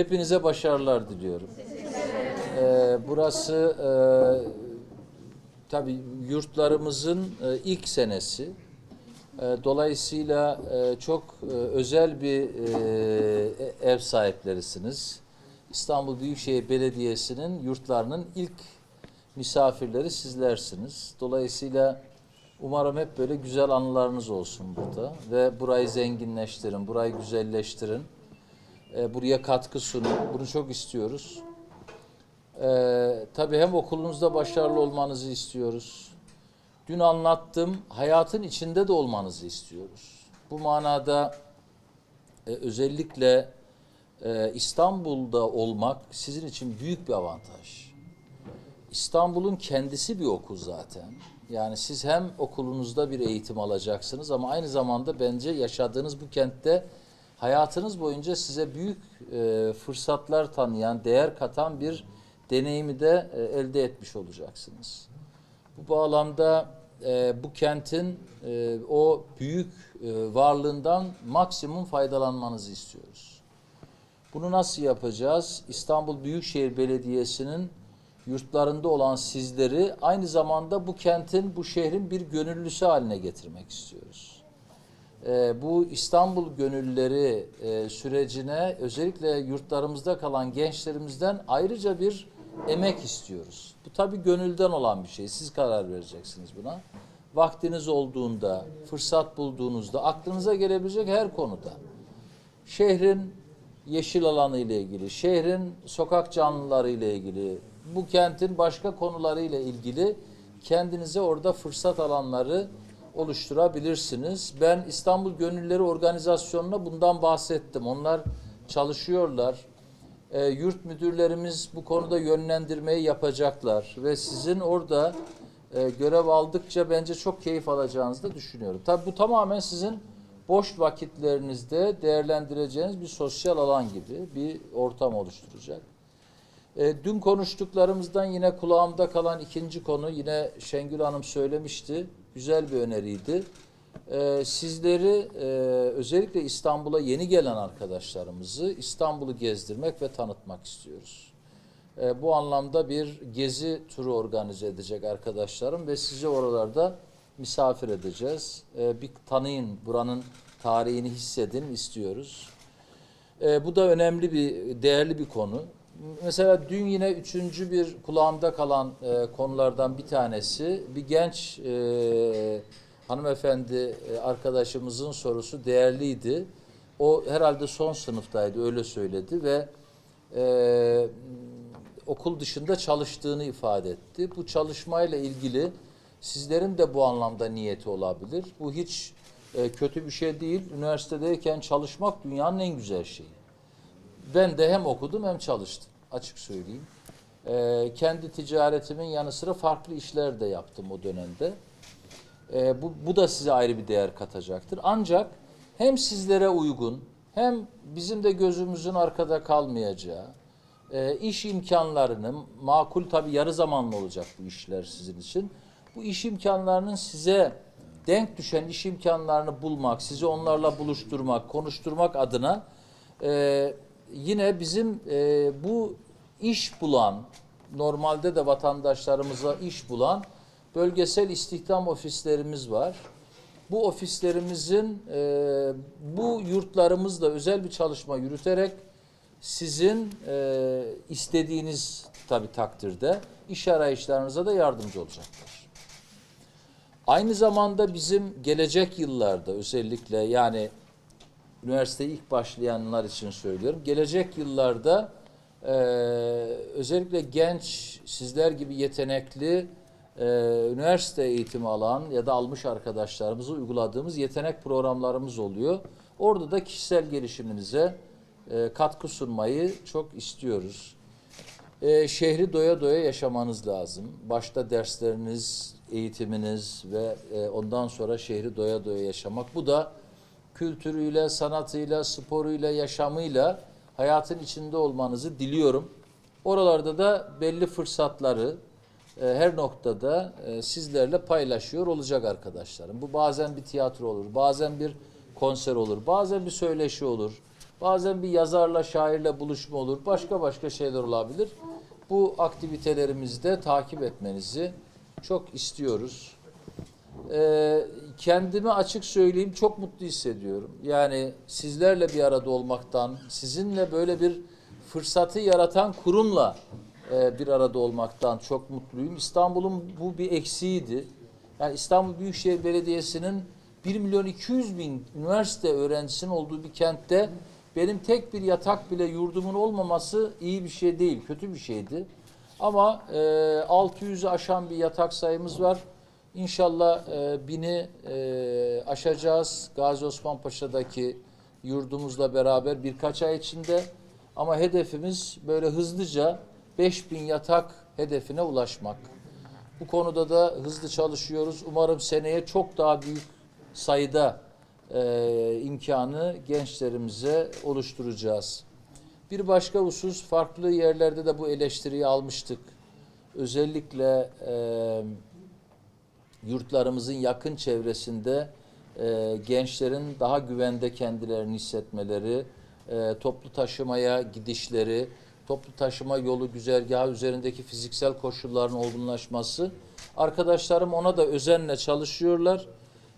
Hepinize başarılar diliyorum. Ee, burası e, tabii yurtlarımızın e, ilk senesi. E, dolayısıyla e, çok e, özel bir e, ev sahiplerisiniz. İstanbul Büyükşehir Belediyesi'nin yurtlarının ilk misafirleri sizlersiniz. Dolayısıyla umarım hep böyle güzel anılarınız olsun burada ve burayı zenginleştirin, burayı güzelleştirin. E, buraya katkı sunun. Bunu çok istiyoruz. Ee, tabii hem okulunuzda başarılı olmanızı istiyoruz. Dün anlattım, hayatın içinde de olmanızı istiyoruz. Bu manada e, özellikle e, İstanbul'da olmak sizin için büyük bir avantaj. İstanbul'un kendisi bir okul zaten. Yani siz hem okulunuzda bir eğitim alacaksınız ama aynı zamanda bence yaşadığınız bu kentte hayatınız boyunca size büyük e, fırsatlar tanıyan, değer katan bir deneyimi de e, elde etmiş olacaksınız. Bu bağlamda e, bu kentin e, o büyük e, varlığından maksimum faydalanmanızı istiyoruz. Bunu nasıl yapacağız? İstanbul Büyükşehir Belediyesi'nin yurtlarında olan sizleri aynı zamanda bu kentin, bu şehrin bir gönüllüsü haline getirmek istiyoruz. Ee, bu İstanbul gönülleri e, sürecine özellikle yurtlarımızda kalan gençlerimizden ayrıca bir emek istiyoruz. Bu tabii gönülden olan bir şey. Siz karar vereceksiniz buna. Vaktiniz olduğunda, fırsat bulduğunuzda, aklınıza gelebilecek her konuda. Şehrin yeşil alanı ile ilgili, şehrin sokak canlıları ile ilgili, bu kentin başka konuları ile ilgili kendinize orada fırsat alanları oluşturabilirsiniz. Ben İstanbul Gönülleri Organizasyonu'na bundan bahsettim. Onlar çalışıyorlar. E, yurt müdürlerimiz bu konuda yönlendirmeyi yapacaklar ve sizin orada e, görev aldıkça bence çok keyif alacağınızı da düşünüyorum. Tabii bu tamamen sizin boş vakitlerinizde değerlendireceğiniz bir sosyal alan gibi bir ortam oluşturacak. E, dün konuştuklarımızdan yine kulağımda kalan ikinci konu yine Şengül Hanım söylemişti. Güzel bir öneriydi. E, sizleri e, özellikle İstanbul'a yeni gelen arkadaşlarımızı İstanbul'u gezdirmek ve tanıtmak istiyoruz. E, bu anlamda bir gezi turu organize edecek arkadaşlarım ve sizi oralarda misafir edeceğiz. E, bir tanıyın, buranın tarihini hissedin istiyoruz. E, bu da önemli bir, değerli bir konu. Mesela dün yine üçüncü bir kulağımda kalan e, konulardan bir tanesi bir genç e, hanımefendi e, arkadaşımızın sorusu değerliydi. O herhalde son sınıftaydı öyle söyledi ve e, okul dışında çalıştığını ifade etti. Bu çalışmayla ilgili sizlerin de bu anlamda niyeti olabilir. Bu hiç e, kötü bir şey değil. Üniversitedeyken çalışmak dünyanın en güzel şeyi. Ben de hem okudum hem çalıştım. Açık söyleyeyim. Ee, kendi ticaretimin yanı sıra farklı işler de yaptım o dönemde. Ee, bu, bu da size ayrı bir değer katacaktır. Ancak hem sizlere uygun hem bizim de gözümüzün arkada kalmayacağı e, iş imkanlarının makul tabii yarı zamanlı olacak bu işler sizin için. Bu iş imkanlarının size denk düşen iş imkanlarını bulmak, sizi onlarla buluşturmak, konuşturmak adına e, yine bizim e, bu iş bulan, normalde de vatandaşlarımıza iş bulan bölgesel istihdam ofislerimiz var. Bu ofislerimizin e, bu yurtlarımızla özel bir çalışma yürüterek sizin e, istediğiniz tabi takdirde iş arayışlarınıza da yardımcı olacaklar. Aynı zamanda bizim gelecek yıllarda özellikle yani üniversiteye ilk başlayanlar için söylüyorum. Gelecek yıllarda e, özellikle genç sizler gibi yetenekli e, üniversite eğitimi alan ya da almış arkadaşlarımızı uyguladığımız yetenek programlarımız oluyor. Orada da kişisel gelişiminize e, katkı sunmayı çok istiyoruz. E, şehri doya doya yaşamanız lazım. Başta dersleriniz, eğitiminiz ve e, ondan sonra şehri doya doya yaşamak. Bu da kültürüyle, sanatıyla, sporuyla, yaşamıyla hayatın içinde olmanızı diliyorum. Oralarda da belli fırsatları e, her noktada e, sizlerle paylaşıyor olacak arkadaşlarım. Bu bazen bir tiyatro olur, bazen bir konser olur, bazen bir söyleşi olur, Bazen bir yazarla, şairle buluşma olur. Başka başka şeyler olabilir. Bu aktivitelerimizde takip etmenizi çok istiyoruz. Ee, kendimi açık söyleyeyim çok mutlu hissediyorum. Yani sizlerle bir arada olmaktan, sizinle böyle bir fırsatı yaratan kurumla e, bir arada olmaktan çok mutluyum. İstanbul'un bu bir eksiğiydi. Yani İstanbul Büyükşehir Belediyesi'nin 1 milyon 200 bin üniversite öğrencisinin olduğu bir kentte benim tek bir yatak bile yurdumun olmaması iyi bir şey değil, kötü bir şeydi. Ama e, 600'ü aşan bir yatak sayımız var. İnşallah e, bini e, aşacağız Gazi Osman Paşa'daki yurdumuzla beraber birkaç ay içinde. Ama hedefimiz böyle hızlıca 5000 yatak hedefine ulaşmak. Bu konuda da hızlı çalışıyoruz. Umarım seneye çok daha büyük sayıda e, imkanı gençlerimize oluşturacağız. Bir başka husus farklı yerlerde de bu eleştiriyi almıştık. Özellikle e, yurtlarımızın yakın çevresinde e, gençlerin daha güvende kendilerini hissetmeleri, e, toplu taşımaya gidişleri, toplu taşıma yolu güzergahı üzerindeki fiziksel koşulların olgunlaşması. Arkadaşlarım ona da özenle çalışıyorlar.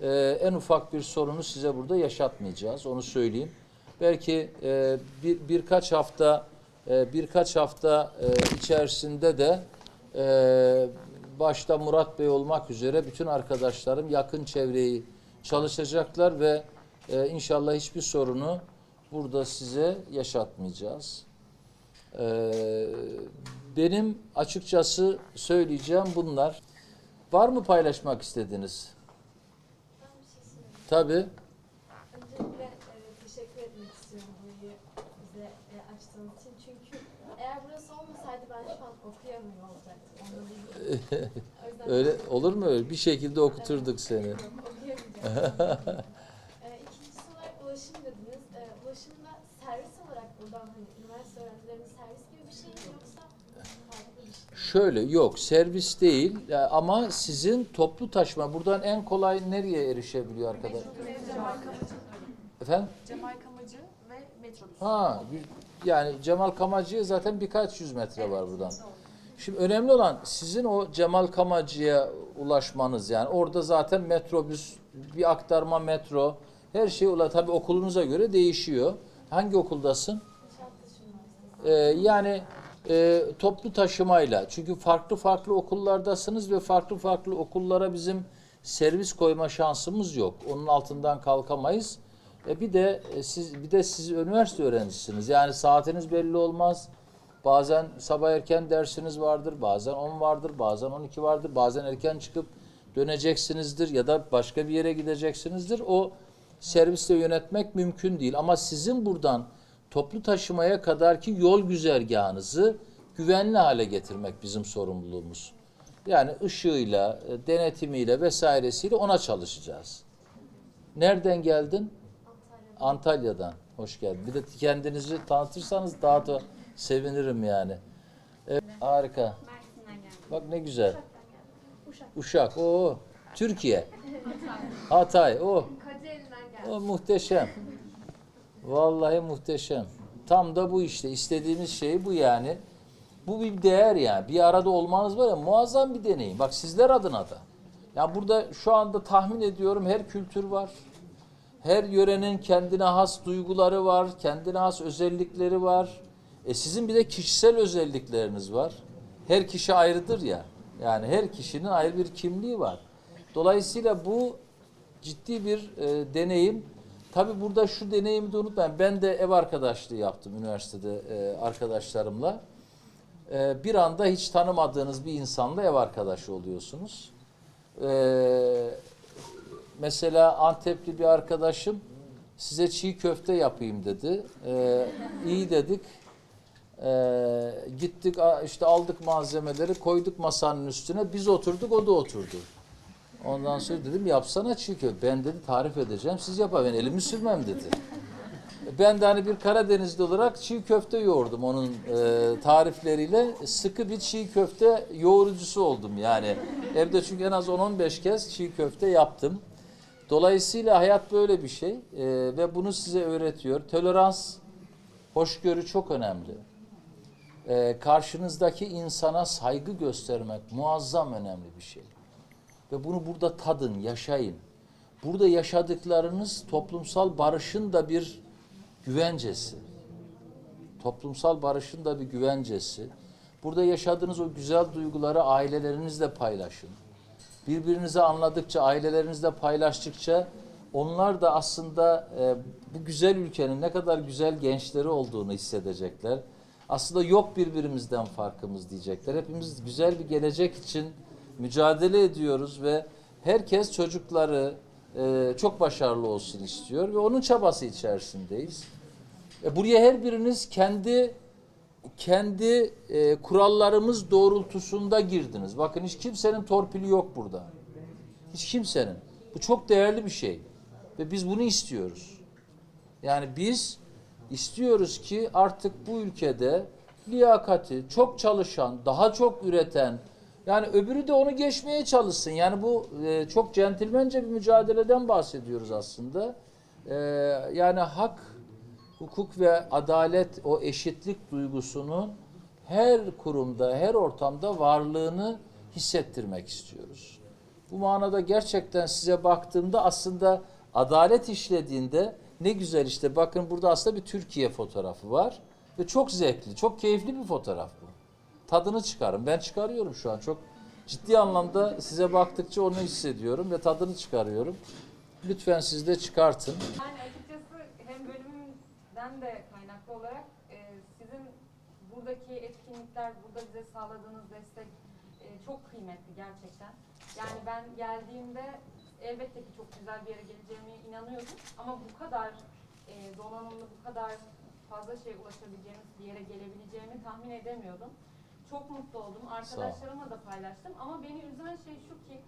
E, en ufak bir sorunu size burada yaşatmayacağız, onu söyleyeyim. Belki e, bir, birkaç hafta e, birkaç hafta e, içerisinde de e, başta Murat Bey olmak üzere bütün arkadaşlarım yakın çevreyi çalışacaklar ve e, inşallah hiçbir sorunu burada size yaşatmayacağız. E, benim açıkçası söyleyeceğim bunlar. Var mı paylaşmak istediğiniz? Şey. Tabii. Öncelikle e, teşekkür etmek istiyorum burayı bize e, açtığınız için. Çünkü eğer burası olmasaydı ben şu an okuyamıyor olacaktım. Anladığım O yüzden Öyle olur mu öyle? Bir şekilde okuturduk seni. Yok, okuyamayacağım. e, ikincisi olarak ulaşım dediniz. E, ulaşımda servis olarak buradan hani üniversite öğrencilerinin servis gibi bir şey mi yoksa farklı bir şey? Şöyle yok servis değil ama sizin toplu taşıma buradan en kolay nereye erişebiliyor arkadaş? Cemal Kamacı, Efendim? Cemal Kamacı ve metrobüs. Ha yani Cemal Kamacı'ya zaten birkaç yüz metre var buradan. Şimdi önemli olan sizin o Cemal Kamacı'ya ulaşmanız yani orada zaten metrobüs, bir aktarma metro her şey ula tabii okulunuza göre değişiyor. Hangi okuldasın? Ee, yani e, toplu taşımayla çünkü farklı farklı okullardasınız ve farklı farklı okullara bizim servis koyma şansımız yok. Onun altından kalkamayız. E, bir de e, siz bir de siz üniversite öğrencisiniz. Yani saatiniz belli olmaz. Bazen sabah erken dersiniz vardır, bazen 10 vardır, bazen 12 vardır, bazen erken çıkıp döneceksinizdir ya da başka bir yere gideceksinizdir. O servisle yönetmek mümkün değil. Ama sizin buradan toplu taşımaya kadarki yol güzergahınızı güvenli hale getirmek bizim sorumluluğumuz. Yani ışığıyla, e, denetimiyle vesairesiyle ona çalışacağız. Nereden geldin? Antalya'da. Antalya'dan. Hoş geldin. Bir de kendinizi tanıtırsanız daha da sevinirim yani. Evet, harika. Bak ne güzel. Uşak. Uşak. O Türkiye. Hatay. O. O muhteşem. Vallahi muhteşem. Tam da bu işte. istediğimiz şey bu yani. Bu bir değer yani. Bir arada olmanız var ya muazzam bir deneyim. Bak sizler adına da. Ya burada şu anda tahmin ediyorum her kültür var. Her yörenin kendine has duyguları var, kendine has özellikleri var. E sizin bir de kişisel özellikleriniz var. Her kişi ayrıdır ya. Yani her kişinin ayrı bir kimliği var. Dolayısıyla bu ciddi bir e, deneyim. Tabi burada şu deneyimi de unutmayın. Ben de ev arkadaşlığı yaptım üniversitede e, arkadaşlarımla. E, bir anda hiç tanımadığınız bir insanla ev arkadaşı oluyorsunuz. E, mesela Antepli bir arkadaşım size çiğ köfte yapayım dedi. E, iyi dedik. E, gittik işte aldık malzemeleri koyduk masanın üstüne biz oturduk o da oturdu. Ondan sonra dedim yapsana çiğ köfte. Ben dedi tarif edeceğim siz yapar ben elimi sürmem dedi. Ben de hani bir Karadenizli olarak çiğ köfte yoğurdum onun e, tarifleriyle. Sıkı bir çiğ köfte yoğurucusu oldum yani. Evde çünkü en az 10-15 kez çiğ köfte yaptım. Dolayısıyla hayat böyle bir şey e, ve bunu size öğretiyor. Tolerans Hoşgörü çok önemli. Ee, karşınızdaki insana saygı göstermek muazzam önemli bir şey. Ve bunu burada tadın, yaşayın. Burada yaşadıklarınız toplumsal barışın da bir güvencesi. Toplumsal barışın da bir güvencesi. Burada yaşadığınız o güzel duyguları ailelerinizle paylaşın. Birbirinizi anladıkça, ailelerinizle paylaştıkça onlar da aslında e, bu güzel ülkenin ne kadar güzel gençleri olduğunu hissedecekler. Aslında yok birbirimizden farkımız diyecekler. Hepimiz güzel bir gelecek için mücadele ediyoruz ve herkes çocukları e, çok başarılı olsun istiyor ve onun çabası içerisindeyiz. E, buraya her biriniz kendi kendi e, kurallarımız doğrultusunda girdiniz. Bakın hiç kimsenin torpili yok burada. Hiç kimsenin. Bu çok değerli bir şey. Ve biz bunu istiyoruz. Yani biz istiyoruz ki artık bu ülkede liyakati, çok çalışan, daha çok üreten, yani öbürü de onu geçmeye çalışsın. Yani bu e, çok centilmence bir mücadeleden bahsediyoruz aslında. E, yani hak, hukuk ve adalet o eşitlik duygusunun her kurumda, her ortamda varlığını hissettirmek istiyoruz. Bu manada gerçekten size baktığımda aslında adalet işlediğinde ne güzel işte bakın burada aslında bir Türkiye fotoğrafı var ve çok zevkli, çok keyifli bir fotoğraf bu. Tadını çıkarın. Ben çıkarıyorum şu an çok ciddi anlamda size baktıkça onu hissediyorum ve tadını çıkarıyorum. Lütfen siz de çıkartın. Yani açıkçası hem bölümümden de kaynaklı olarak e, sizin buradaki etkinlikler, burada bize sağladığınız destek e, çok kıymetli gerçekten. Yani ben geldiğimde elbette ki çok güzel bir yere geleceğime inanıyordum ama bu kadar e, donanımlı, bu kadar fazla şey ulaşabileceğimiz bir yere gelebileceğimi tahmin edemiyordum. Çok mutlu oldum. Arkadaşlarımla da paylaştım ama beni üzen şey şu ki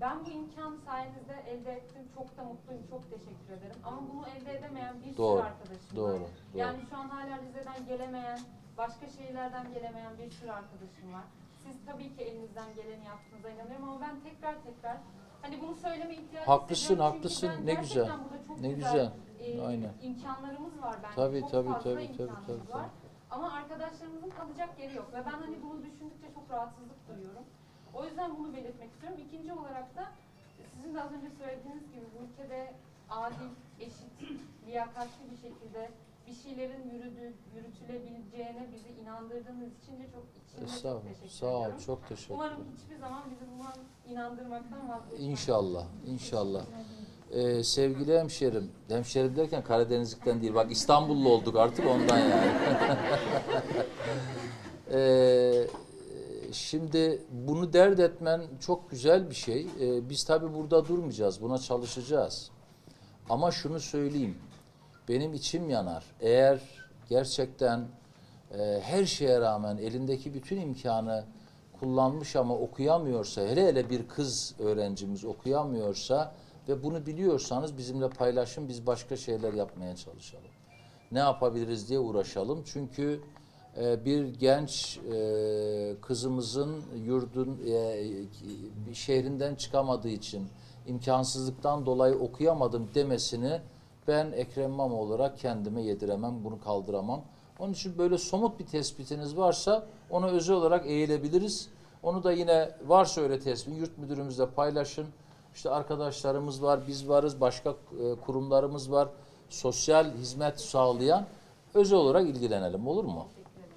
ben bu imkanı sayenizde elde ettim. Çok da mutluyum. Çok teşekkür ederim. Ama bunu elde edemeyen bir Doğru, sürü arkadaşım doğru, var. doğru. Yani şu an hala Rize'den gelemeyen, başka şehirlerden gelemeyen bir sürü arkadaşım var. Siz tabii ki elinizden geleni yaptığınıza inanıyorum ama ben tekrar tekrar hani bunu söyleme ihtiyacı Haklısın, hissediyorum. haklısın. Ben Ne gerçekten güzel, burada çok ne güzel, e, Aynen. imkanlarımız var bence. Tabii, çok tabii, fazla tabii, tabii, imkanımız tabii, var. Ama arkadaşlarımızın kalacak yeri yok ve ben hani bunu düşündükçe çok rahatsızlık duyuyorum. O yüzden bunu belirtmek istiyorum. İkinci olarak da sizin de az önce söylediğiniz gibi bu ülkede adil, eşit, liyakatli bir şekilde bir şeylerin yürüdü, yürütülebileceğine bizi inandırdığınız için de çok içimde çok teşekkür Sağ ol. ediyorum. Çok teşekkür Umarım ederim. hiçbir zaman bizi buna inandırmaktan vazgeçmez. İnşallah. İnşallah. Ee, sevgili hemşerim, hemşerim derken Karadenizlikten değil, bak İstanbullu olduk artık ondan yani. Ee, şimdi bunu dert etmen çok güzel bir şey. Ee, biz tabii burada durmayacağız, buna çalışacağız. Ama şunu söyleyeyim, benim içim yanar. Eğer gerçekten e, her şeye rağmen elindeki bütün imkanı kullanmış ama okuyamıyorsa, hele hele bir kız öğrencimiz okuyamıyorsa ve bunu biliyorsanız bizimle paylaşın, biz başka şeyler yapmaya çalışalım. Ne yapabiliriz diye uğraşalım. Çünkü e, bir genç e, kızımızın yurdun e, şehrinden çıkamadığı için imkansızlıktan dolayı okuyamadım demesini ben Ekrem İmamoğlu olarak kendime yediremem, bunu kaldıramam. Onun için böyle somut bir tespitiniz varsa ona özel olarak eğilebiliriz. Onu da yine varsa öyle tespit, yurt müdürümüzle paylaşın. İşte arkadaşlarımız var, biz varız, başka e, kurumlarımız var. Sosyal hizmet sağlayan özel olarak ilgilenelim olur mu?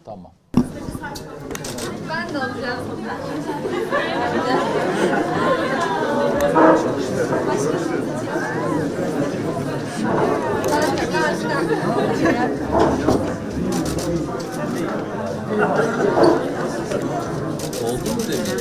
Tamam. Ben de alacağım. Oldu mu dedi?